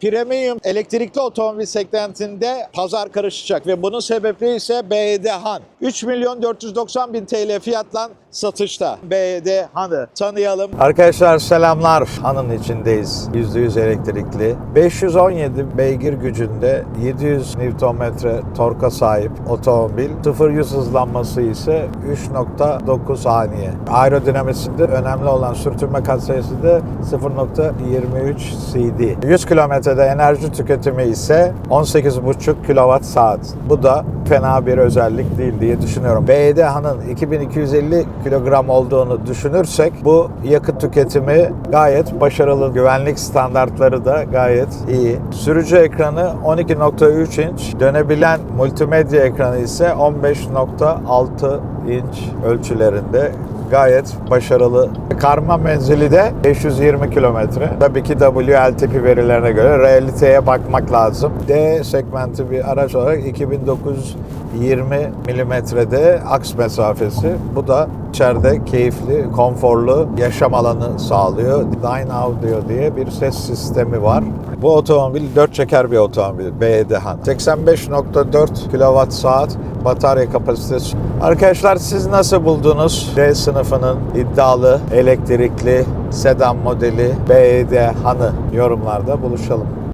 Premium elektrikli otomobil segmentinde pazar karışacak ve bunun sebebi ise BYD Han. 3 milyon 490 bin TL fiyatla satışta. BYD Han'ı tanıyalım. Arkadaşlar selamlar. Han'ın içindeyiz. %100 elektrikli. 517 beygir gücünde 700 Nm torka sahip otomobil. 0-100 hızlanması ise 3.9 saniye. Aerodinamisinde önemli olan sürtünme katsayısı da 0.23 CD. 100 kilometrede enerji tüketimi ise 18,5 kWh. Bu da fena bir özellik değil diye düşünüyorum. BYD Han'ın 2250 kilogram olduğunu düşünürsek bu yakıt tüketimi gayet başarılı. Güvenlik standartları da gayet iyi. Sürücü ekranı 12.3 inç, dönebilen multimedya ekranı ise 15.6 inç ölçülerinde gayet başarılı. Karma menzili de 520 kilometre. Tabii ki WLTP verilerine göre realiteye bakmak lazım. D segmenti bir araç olarak 2920 milimetrede aks mesafesi. Bu da içeride keyifli, konforlu yaşam alanı sağlıyor. Dine Audio diye bir ses sistemi var. Bu otomobil 4 çeker bir otomobil. BYD Han. 85.4 kWh saat batarya kapasitesi. Arkadaşlar siz nasıl buldunuz D sınıfının iddialı elektrikli sedan modeli BYD Han'ı yorumlarda buluşalım.